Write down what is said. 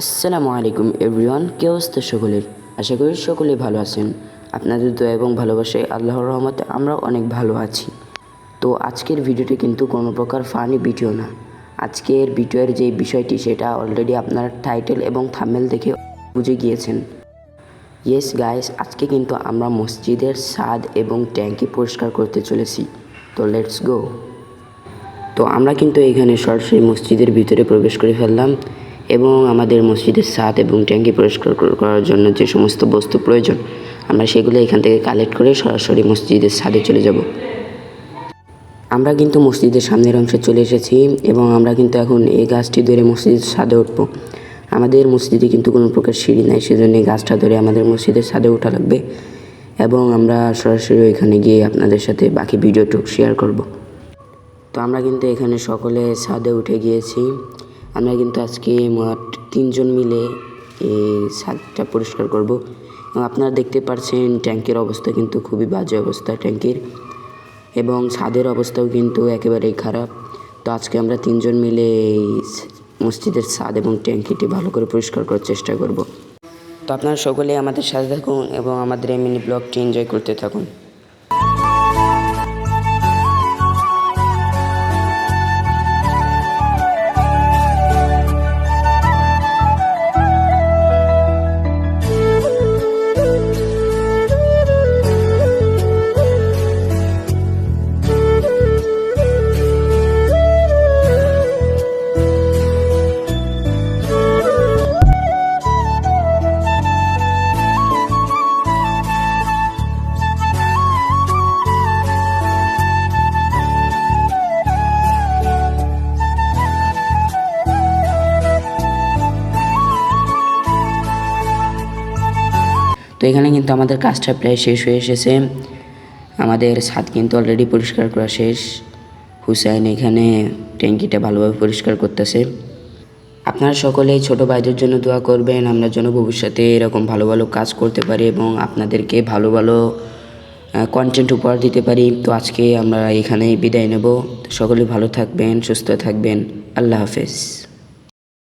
আসসালামু আলাইকুম এভরিওয়ান, কে অবস্থা সকলের আশা করি সকলেই ভালো আছেন। আপনাদের দয়া এবং ভালোবাসায় আল্লাহর রহমতে আমরা অনেক ভালো আছি। তো আজকের ভিডিওটি কিন্তু কোনো প্রকার ফানি ভিডিও না। আজকের ভিডিওর যে বিষয়টি, সেটা অলরেডি আপনার টাইটেল এবং থামেল দেখে বুঝে গিয়েছেন। ইয়েস গাইস আজকে কিন্তু আমরা মসজিদের স্বাদ এবং ট্যাঙ্কি পরিষ্কার করতে চলেছি। তো লেটস গো তো আমরা কিন্তু এখানে সরাসরি মসজিদের ভিতরে প্রবেশ করে ফেললাম। এবং আমাদের মসজিদের ছাদ এবং ট্যাঙ্কি পরিষ্কার করার জন্য যে সমস্ত বস্তু প্রয়োজন, আমরা সেগুলো এখান থেকে কালেক্ট করে সরাসরি মসজিদের ছাদে চলে যাব। আমরা কিন্তু মসজিদের সামনের অংশে চলে এসেছি এবং আমরা কিন্তু এখন এই গাছটি ধরে মসজিদের ছাদে উঠব। আমাদের মসজিদে কিন্তু কোনো প্রকার সিঁড়ি নাই, সেজন্য গাছটা ধরে আমাদের মসজিদের ছাদে ওঠা লাগবে এবং আমরা সরাসরি ওইখানে গিয়ে আপনাদের সাথে বাকি ভিডিওটুকু শেয়ার করব। তো আমরা কিন্তু এখানে সকলে ছাদে উঠে গিয়েছি। আমরা কিন্তু আজকে মোট তিনজন মিলে এই ছাদটা পরিষ্কার করব। এবং আপনারা দেখতে পাচ্ছেন ট্যাঙ্কের অবস্থা কিন্তু খুবই বাজে অবস্থা ট্যাঙ্কের। এবং ছাদের অবস্থাও কিন্তু একেবারেই খারাপ। তো আজকে আমরা তিনজন মিলে মসজিদের ছাদ এবং ট্যাঙ্কিটি ভালো করে পরিষ্কার করার চেষ্টা করব। তো আপনারা সকলে আমাদের সাথে থাকুন এবং আমাদের এই মিনি ব্লগটি এনজয় করতে থাকুন। তো এখানে কিন্তু আমাদের কাজটা প্রায় শেষ হয়ে এসেছে। আমাদের ছাদ কিন্তু অলরেডি পরিষ্কার করা শেষ। হুসাইন এখানে ট্যাঙ্কিটা ভালোভাবে পরিষ্কার করতেছে। আপনারা সকলেই ছোট ভাইদের জন্য দোয়া করবেন, আমরা যেন ভবিষ্যতে এরকম ভালো ভালো কাজ করতে পারি এবং আপনাদেরকে ভালো ভালো কন্টেন্ট উপহার দিতে পারি। তো আজকে আমরা এখানেই বিদায় নেব। সকলে ভালো থাকবেন, সুস্থ থাকবেন। আল্লাহ হাফেজ।